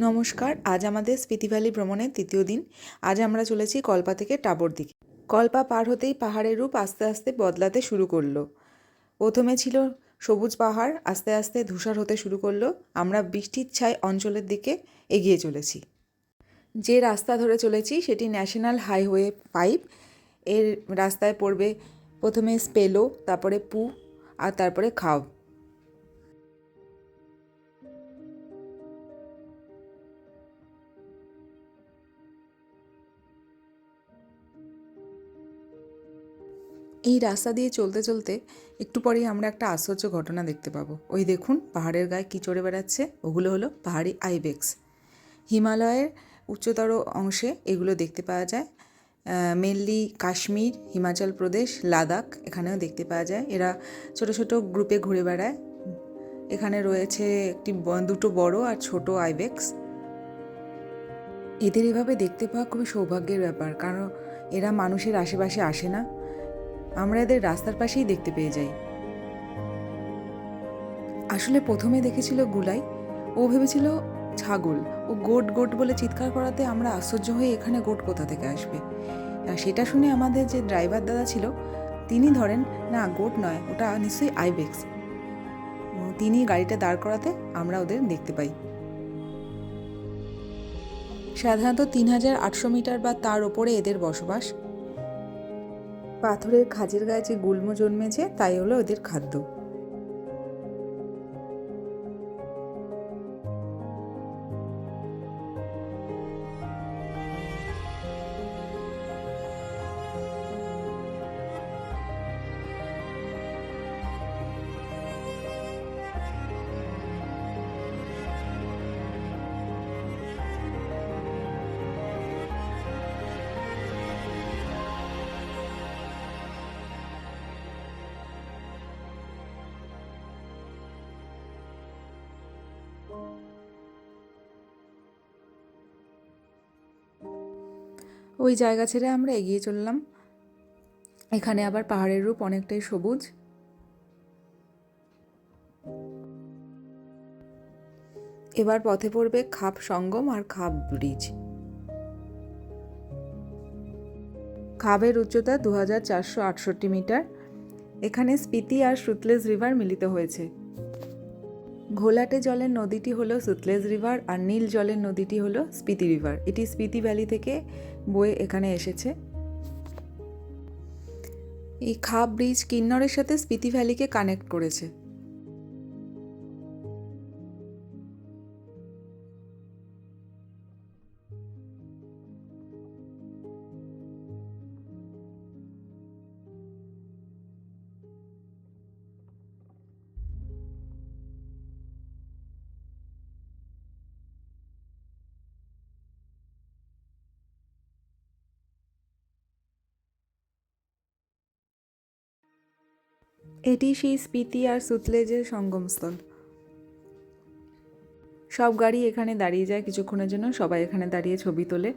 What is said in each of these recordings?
নমস্কার, আজ আমাদের স্পিতি ভ্যালি ভ্রমণের তৃতীয় দিন। আজ আমরা চলেছি কল্পা থেকে টাবর দিকে। কল্পা পার হতেই পাহাড়ের রূপ আস্তে আস্তে বদলাতে শুরু করল। প্রথমে ছিল সবুজ পাহাড়, আস্তে আস্তে ধূসর হতে শুরু করল। আমরা বৃষ্টির ছায় অঞ্চলের দিকে এগিয়ে চলেছি। যে রাস্তা ধরে চলেছি সেটি ন্যাশনাল হাইওয়ে ফাইভ এর রাস্তায় পড়বে প্রথমে স্পেলো, তারপরে পু, আর তারপরে খাও। এই রাস্তা দিয়ে চলতে চলতে একটু পরেই আমরা একটা আশ্চর্য ঘটনা দেখতে পাবো। ওই দেখুন, পাহাড়ের গায়ে কী চড়ে বেড়াচ্ছে। ওগুলো হলো পাহাড়ি আইবেক্স হিমালয়ের উচ্চতর অংশে এগুলো দেখতে পাওয়া যায়। মেনলি কাশ্মীর, হিমাচল প্রদেশ, লাদাখ এখানেও দেখতে পাওয়া যায়। এরা ছোট ছোট গ্রুপে ঘুরে বেড়ায়। এখানে রয়েছে একটি দুটো বড় আর ছোট আইবেক্স এদের এভাবে দেখতে পাওয়া খুবই সৌভাগ্যের ব্যাপার। কারণ এরা মানুষের আশেপাশে আসে না। আমরা এদের রাস্তার পাশেই দেখতে পেয়ে যাই। আসলে প্রথমে দেখেছিল গুলাই, ও ভেবেছিল ছাগল। ও গোট গোট বলে চিৎকার করাতে আমরা আশ্চর্য হয়ে এখানে গোট কোথা থেকে আসবে? সেটা শুনে আমাদের যে ড্রাইভার দাদা ছিল, তিনি ধরেন, না, গোট নয়, ওটা নিশ্চয়ই আইবেক্স তিনি গাড়িটা দাঁড় করাতে আমরা ওদের দেখতে পাই। সাধারণত তিন হাজার আটশো মিটার বা তার ওপরে এদের বসবাস। পাথরের খাজের গায়ে যে গুল্ম জন্মেছে তাই হলো ওদের খাদ্য। ওই জায়গা ছেড়ে আমরা এগিয়ে চললাম। এখানে আবার পাহাড়ের রূপ অনেকটাই সবুজ। এবার পথে পড়বে খাপ সঙ্গম আর খাপ ব্রিজ। খাবের উচ্চতা দু হাজার চারশো আটষট্টি মিটার। এখানে স্পিতি আর সুতলেজ রিভার মিলিত হয়েছে। ঘোলাটে জলের নদীটি হলো সুতলেজ রিভার আর নীল জলের নদীটি হলো স্পিতি রিভার। এটি স্পিতি ভ্যালি থেকে বয়ে এখানে এসেছে। এই খাপ ব্রিজ কিন্নরের সাথে স্পিতি ভ্যালিকে কানেক্ট করেছে। এটি সেই স্পিতি আর সুতলেজের সঙ্গমস্থল। সব গাড়ি এখানে দাঁড়িয়ে যায় কিছুক্ষণের জন্য, সবাই এখানে দাঁড়িয়ে ছবি তোলে।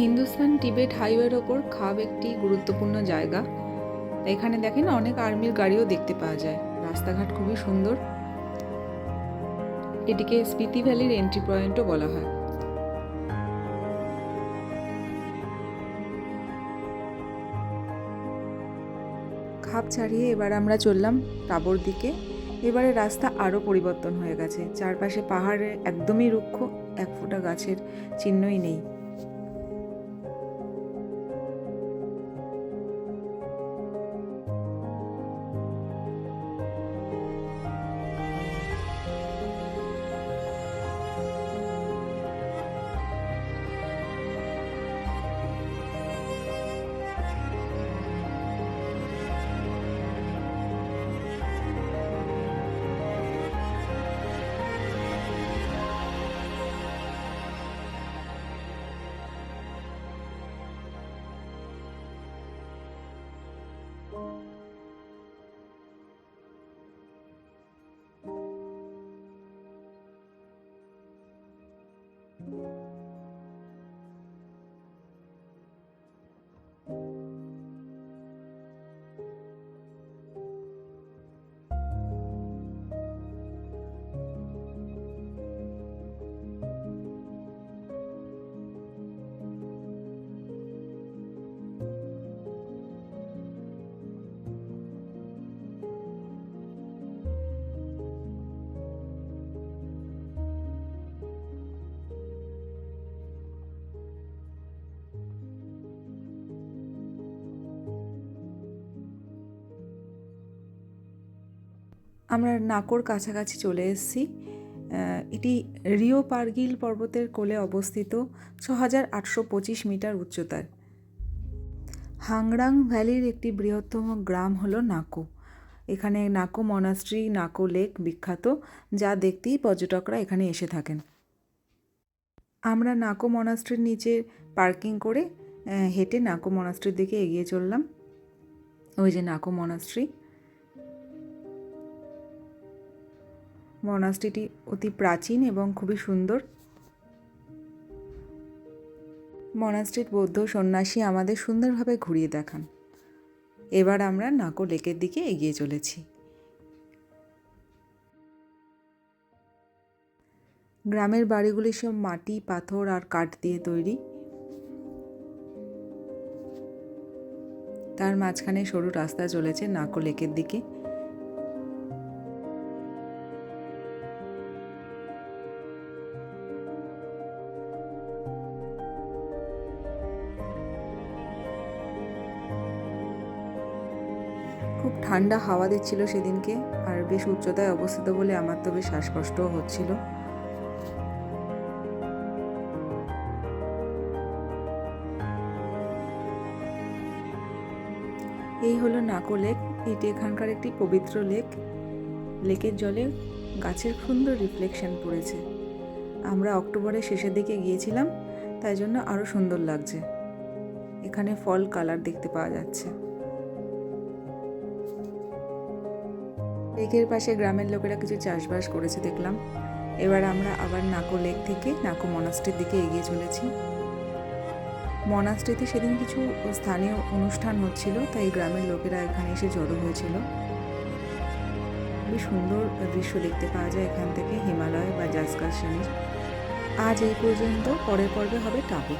হিন্দুস্তান টিবেট হাইওয়ের ওপর খাব একটি গুরুত্বপূর্ণ জায়গা। এখানে দেখেন অনেক আর্মির গাড়িও দেখতে পাওয়া যায়। রাস্তাঘাট খুবই সুন্দর। এটিকে স্পিতি ভ্যালির এন্ট্রি পয়েন্টও বলা হয়। খাপ ছাড়িয়ে এবার আমরা চললাম টাবর দিকে। এবারে রাস্তা আরও পরিবর্তন হয়ে গেছে। চারপাশে পাহাড়ে একদমই রুক্ষ, এক ফোঁটা গাছের চিহ্নই নেই। আমরা নাকোর কাছাকাছি চলে এসেছি। এটি রিও পারগিল পর্বতের কোলে অবস্থিত ছ হাজার আটশো পঁচিশ মিটার উচ্চতার হাংরাং ভ্যালির একটি বৃহত্তম গ্রাম হলো নাকো। এখানে নাকো মনাস্ট্রি, নাকো লেক বিখ্যাত, যা দেখতেই পর্যটকরা এখানে এসে থাকেন। আমরা নাকো মনাস্ট্রির নিচে পার্কিং করে হেঁটে নাকো মনাস্ট্রির দিকে এগিয়ে চললাম। ওই যে নাকো মনাস্ট্রি। মনাস্ট্রিটি অতি প্রাচীন এবং খুবই সুন্দর। মনাস্ট্রির বৌদ্ধ সন্ন্যাসী আমাদের সুন্দরভাবে ঘুরিয়ে দেখান। এবার আমরা নাকো লেকের দিকে এগিয়ে চলেছি। গ্রামের বাড়িগুলি সব মাটি, পাথর আর কাঠ দিয়ে তৈরি। তার মাঝখানে সরু রাস্তা চলেছে নাকো লেকের দিকে। খুব ঠান্ডা হাওয়া দিচ্ছিল সেদিনকে, আর বেশ উচ্চতায় অবস্থিত বলে আমার তো বেশ শ্বাসকষ্টও হচ্ছিল। এই হলো নাকো লেক। এটি এখানকার একটি পবিত্র লেক। লেকের জলে গাছের সুন্দর রিফ্লেকশন পড়েছে। আমরা অক্টোবরের শেষের দিকে গিয়েছিলাম, তাই জন্য আরও সুন্দর লাগছে। এখানে ফল কালার দেখতে পাওয়া যাচ্ছে। লেকের পাশে গ্রামের লোকেরা কিছু চাষবাস করেছে দেখলাম। এবার আমরা আবার নাকো লেক থেকে নাকো মনাস্ট্রির দিকে এগিয়ে চলেছি। মনাস্ট্রিতে সেদিন কিছু স্থানীয় অনুষ্ঠান হচ্ছিল, তাই গ্রামের লোকেরা এখানে এসে জড়ো হয়েছিল। খুবই সুন্দর দৃশ্য দেখতে পাওয়া যায় এখান থেকে, হিমালয় বা জাসকার শ্রেণির। আজ এই পর্যন্ত, পরের পর্বে হবে টাবু